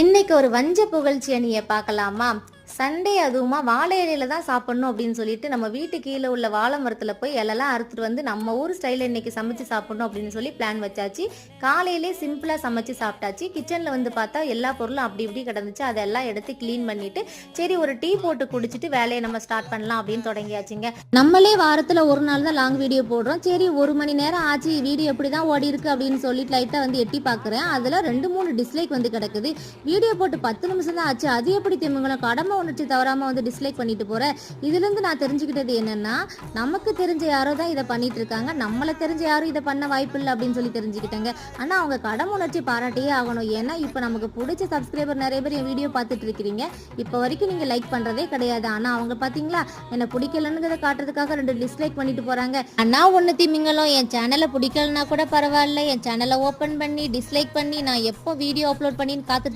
இன்னைக்கு ஒரு வஞ்ச புகழ்ச்சி அணியை பார்க்கலாமா? சண்டே அதுவுமா வாழை இலையில தான் சாப்பிடணும் அப்படின்னு சொல்லிட்டு நம்ம வீட்டு கீழே உள்ள வாழை மரத்தில் போய் இலெல்லாம் அறுத்துட்டு வந்து நம்ம ஊர் ஸ்டைலில் இன்னைக்கு சமைச்சு சாப்பிடணும் அப்படின்னு சொல்லி பிளான் வச்சாச்சு. காலையிலே சிம்பிளாக சமைச்சு சாப்பிட்டாச்சு. கிச்சனில் வந்து பார்த்தா எல்லா பொருளும் அப்படி இப்படி கிடந்துச்சு. அதெல்லாம் எடுத்து க்ளீன் பண்ணிட்டு சரி ஒரு டீ போட்டு குடிச்சிட்டு வேலையை நம்ம ஸ்டார்ட் பண்ணலாம் அப்படின்னு தொடங்கியாச்சுங்க. நம்மளே வாரத்தில் ஒரு நாள் தான் லாங் வீடியோ போடுறோம். சரி ஒரு மணி நேரம் ஆச்சு. வீடியோ எப்படி தான் ஓடி இருக்கு அப்படின்னு சொல்லிட்டு லைட்டாக வந்து எட்டி பார்க்குறேன். அதில் ரெண்டு மூணு டிஸ்லைக் வந்து கிடக்குது. வீடியோ போட்டு பத்து நிமிஷம் தான் ஆச்சு. அது எப்படி திமுகலாம் கடமை உணர்ச்சி தவறாமல் வந்து டிஸ்லைக் பண்ணிட்டு போகிறேன் இதுலேருந்து நான் தெரிஞ்சுக்கிட்டது என்னென்னா நமக்கு தெரிஞ்ச யாரோ தான் இதை பண்ணிட்டு இருக்காங்க. நம்மளை தெரிஞ்ச யாரும் இதை பண்ண வாய்ப்பு இல்லை அப்படின்னு சொல்லி தெரிஞ்சுக்கிட்டாங்க. ஆனா அவங்க கடன் உணர்ச்சி பாராட்டியே ஆகணும். ஏன்னா இப்போ நமக்கு பிடிச்ச சப்ஸ்கிரைபர் நிறைய பேர் என் வீடியோ பார்த்துட்டு இருக்கிறீங்க. இப்போ வரைக்கும் நீங்க லைக் பண்றதே கிடையாது. ஆனா அவங்க பாத்தீங்களா? என்ன பிடிக்கலன்னு காட்டுறதுக்காக ரெண்டு டிஸ்லைக் பண்ணிட்டு போறாங்க. அண்ணா ஒன்று திமிங்களும் என் சேனலை பிடிக்கலனா கூட பரவாயில்ல. என் சேனலை ஓப்பன் பண்ணி டிஸ்லைக் பண்ணி நான் எப்போ வீடியோ அப்லோட் பண்ணின்னு காத்துட்டு